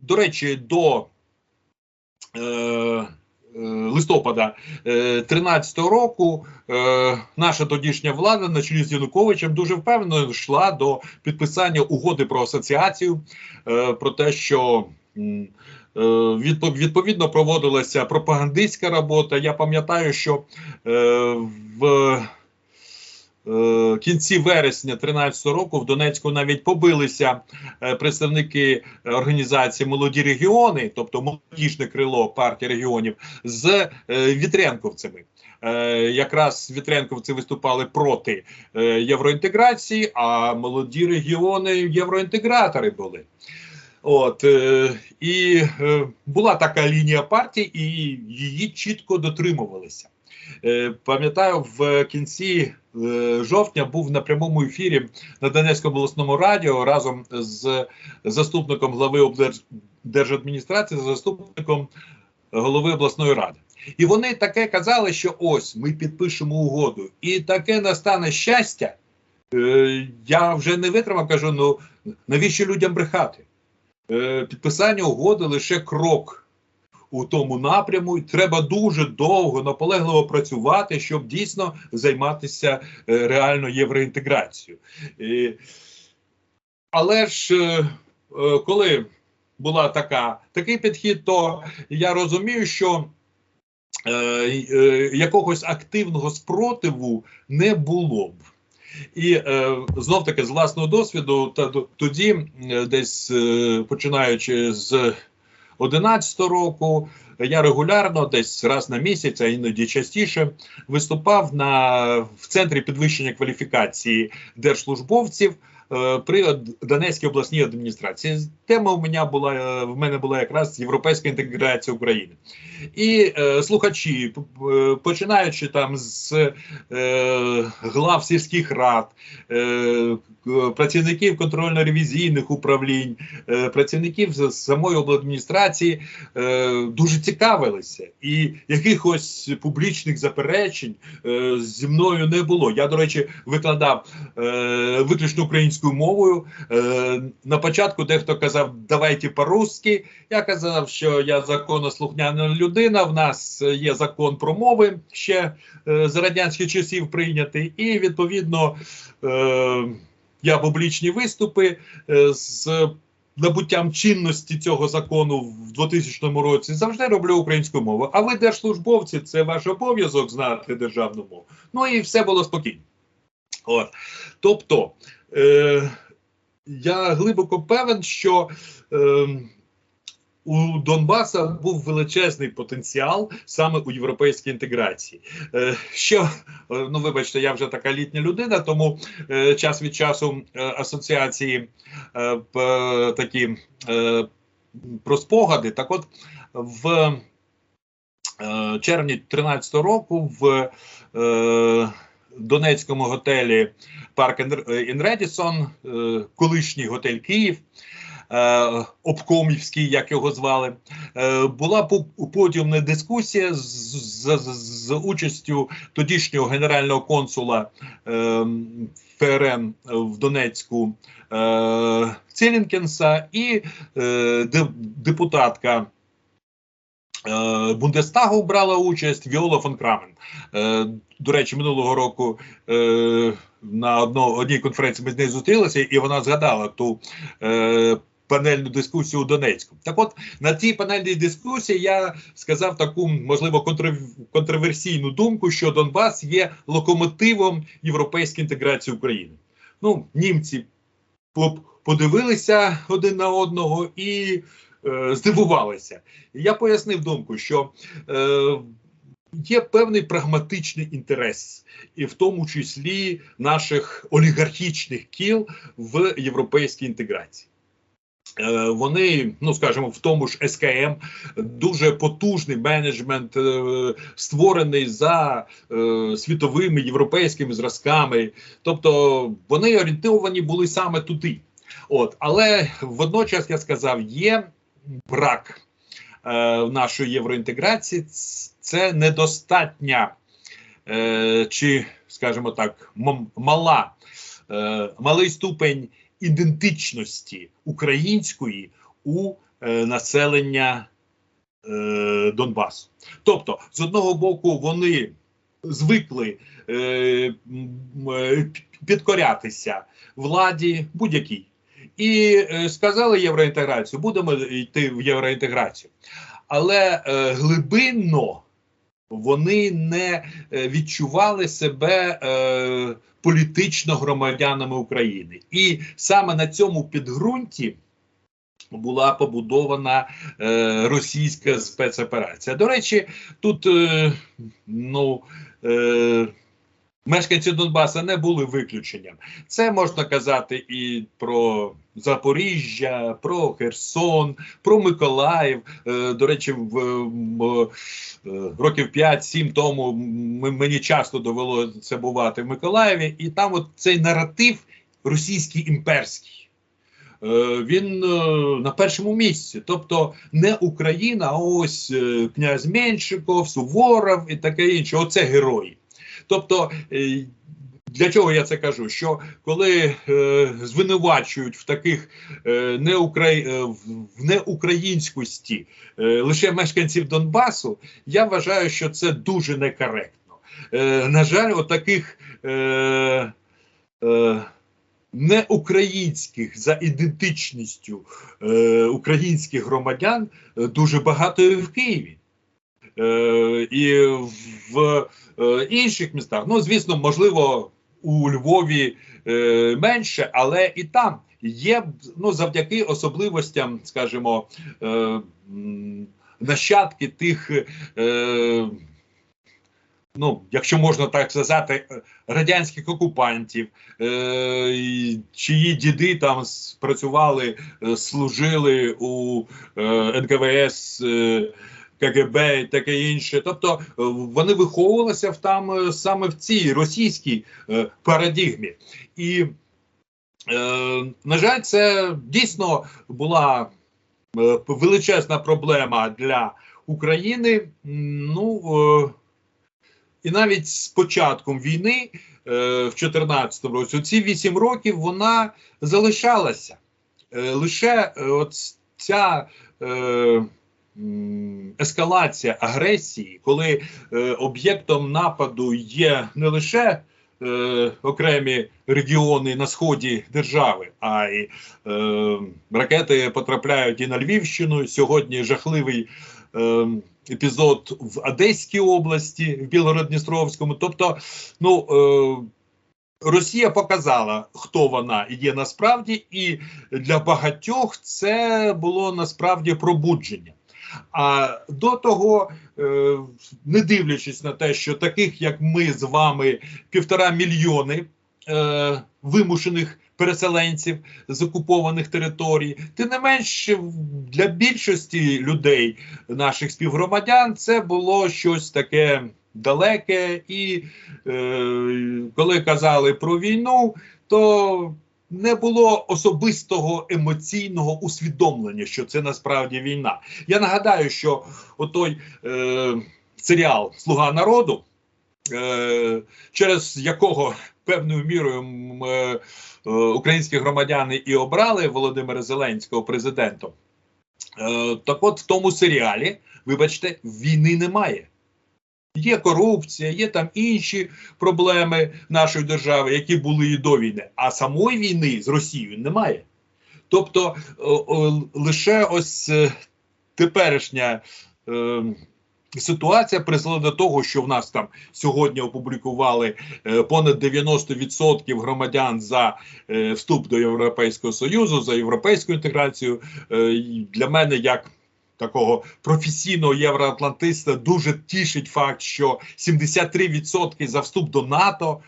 до речі, до е, е, листопада 2013 року е, наша тодішня влада на чолі з Януковичем дуже впевнено йшла до підписання угоди про асоціацію, е, про те, що е, відповідно проводилася пропагандистська робота. Я пам'ятаю, що е, в е, кінці вересня 2013 року в Донецьку навіть побилися е, представники організації Молоді регіони, тобто молодіжне крило партії регіонів, з е, вітренковцями. Якраз вітренковці виступали проти євроінтеграції, а молоді регіони євроінтегратори були. От і була така лінія партії, і її чітко дотримувалися. Е, пам'ятаю, в кінці е, жовтня був на прямому ефірі на Донецькому обласному радіо разом з заступником глави облдержадміністрації, заступником голови обласної ради. І вони таке казали, що ось ми підпишемо угоду, і таке настане щастя. Е, я вже не витримав, кажу: ну навіщо людям брехати? Підписання угоди лише крок у тому напряму, і треба дуже довго, наполегливо працювати, щоб дійсно займатися е, реально євроінтеграцією. Але ж е, е, коли була така такий підхід, то я розумію, що якогось активного спротиву не було б. І е, знов таки з власного досвіду, та тоді, десь е, починаючи з 11 року, я регулярно, десь раз на місяць, а іноді частіше, виступав на в центрі підвищення кваліфікації держслужбовців при Донецькій обласній адміністрації. Тема у мене була е, в мене була якраз європейська інтеграція України. І е, слухачі, починаючи там з е, глав сільських рад, е, працівників контрольно-ревізійних управлінь, е, працівників самої обладміністрації е, дуже цікавилися, і якихось публічних заперечень е, зі мною не було. Я, до речі, викладав е, виключно українською мовою. Е, на початку дехто казав, давайте по-русски. Я казав, що я законослухняна людина. В нас є закон про мови ще е, з радянських часів прийнятий, і відповідно е, я публічні виступи е, з набуттям чинності цього закону в 2000 році завжди роблю українською мовою. А ви держслужбовці, це ваш обов'язок знати державну мову. Ну і все було спокійно. От. Тобто, е, я глибоко певен, що е, у Донбаса був величезний потенціал саме у європейській інтеграції. Е, що, е, ну вибачте, я вже така літня людина, тому е, час від часу е, асоціації е, п- такі е, про спогади. Так от в е, червні 2013 року в е, Донецькому готелі Парк Ін Редісон, е, колишній готель Київ. е, Обкомівський, як його звали, е, була подіумна дискусія з, з, з, участю тодішнього генерального консула е, ФРН в Донецьку е, Цілінкенса і е, депутатка е, Бундестагу брала участь Віола фон Крамен. Е, до речі, минулого року е, на одній конференції ми з нею зустрілися, і вона згадала ту е, панельну дискусію у Донецьку. Так от на цій панельній дискусії я сказав таку, можливо, контр, контроверсійну думку, що Донбас є локомотивом європейської інтеграції України. Ну, німці подивилися один на одного і е, здивувалися. Я пояснив думку, що е, є певний прагматичний інтерес, і в тому числі наших олігархічних кіл в європейській інтеграції. Е, Вони, ну скажімо, в тому ж СКМ дуже потужний менеджмент, е, створений за е, світовими європейськими зразками. Тобто вони орієнтовані були саме туди. От, але водночас я сказав, є брак е, нашої євроінтеграції. Це недостатня, е, чи, скажімо так, мала, е, малий ступень ідентичності української у е, населення е, Донбасу. Тобто, з одного боку, вони звикли е, підкорятися владі будь-якій. І е, сказали євроінтеграцію, будемо йти в євроінтеграцію. Але е, глибинно вони не е, відчували себе е, політично громадянами України. І саме на цьому підґрунті була побудована е, російська спецоперація. До речі, тут е, ну. Е, Мешканці Донбаса не були виключенням. Це можна казати і про Запоріжжя, про Херсон, про Миколаїв. Е, до речі, в, в, е, років 5-7 тому мені часто довелося бувати в Миколаєві, і там от цей наратив російський імперський. Е, Він е, на першому місці, тобто не Україна, а ось е, князь Меншиков, Суворов і таке інше. Оце герої. Тобто, е, для чого я це кажу? Що коли е, звинувачують в таких е, неукра... е, в в неукраїнськості е, лише мешканців Донбасу, я вважаю, що це дуже некоректно. Е, на жаль, отаких е, е, неукраїнських за ідентичністю е, українських громадян е, дуже багато і в Києві. Е, і в е, інших містах. Ну, звісно, можливо, у Львові е, менше, але і там є ну, завдяки особливостям, скажімо, нащадки тих. Ну, якщо можна так сказати, радянських окупантів, е, чиї діди там спрацювали, служили у е, НКВС, е, КГБ і таке інше. Тобто е, вони виховувалися в там е, саме в цій російській е, парадігмі. І, е, на жаль, це дійсно була величезна проблема для України. Ну, і навіть з початком війни в 2014 році, ці 8 років вона залишалася. Лише от ця е, ескалація агресії, коли е, об'єктом нападу є не лише е, окремі регіони на сході держави, а й е, ракети потрапляють і на Львівщину. Сьогодні жахливий. Е, епізод в Одеській області, в Білгород-Дністровському. Тобто, ну е, Росія показала, хто вона є насправді, і для багатьох це було насправді пробудження. А до того, е, не дивлячись на те, що таких, як ми з вами, півтора мільйони е, вимушених переселенців з окупованих територій, тим не менш для більшості людей, наших співгромадян, це було щось таке далеке, і е, коли казали про війну, то не було особистого емоційного усвідомлення, що це насправді війна. Я нагадаю, що отой е, серіал Слуга народу, е, через якого певною мірою е, е, українські громадяни і обрали Володимира Зеленського президентом. Е, так от в тому серіалі, вибачте, війни немає. Є корупція, є там інші проблеми нашої держави, які були і до війни, а самої війни з Росією немає. Тобто лише ось е, теперішня е, ситуація призвела до того, що в нас там сьогодні опублікували е, понад 90% громадян за вступ до Європейського Союзу, за європейську інтеграцію. Для мене як такого професійного євроатлантиста дуже тішить факт, що 73% за вступ до НАТО.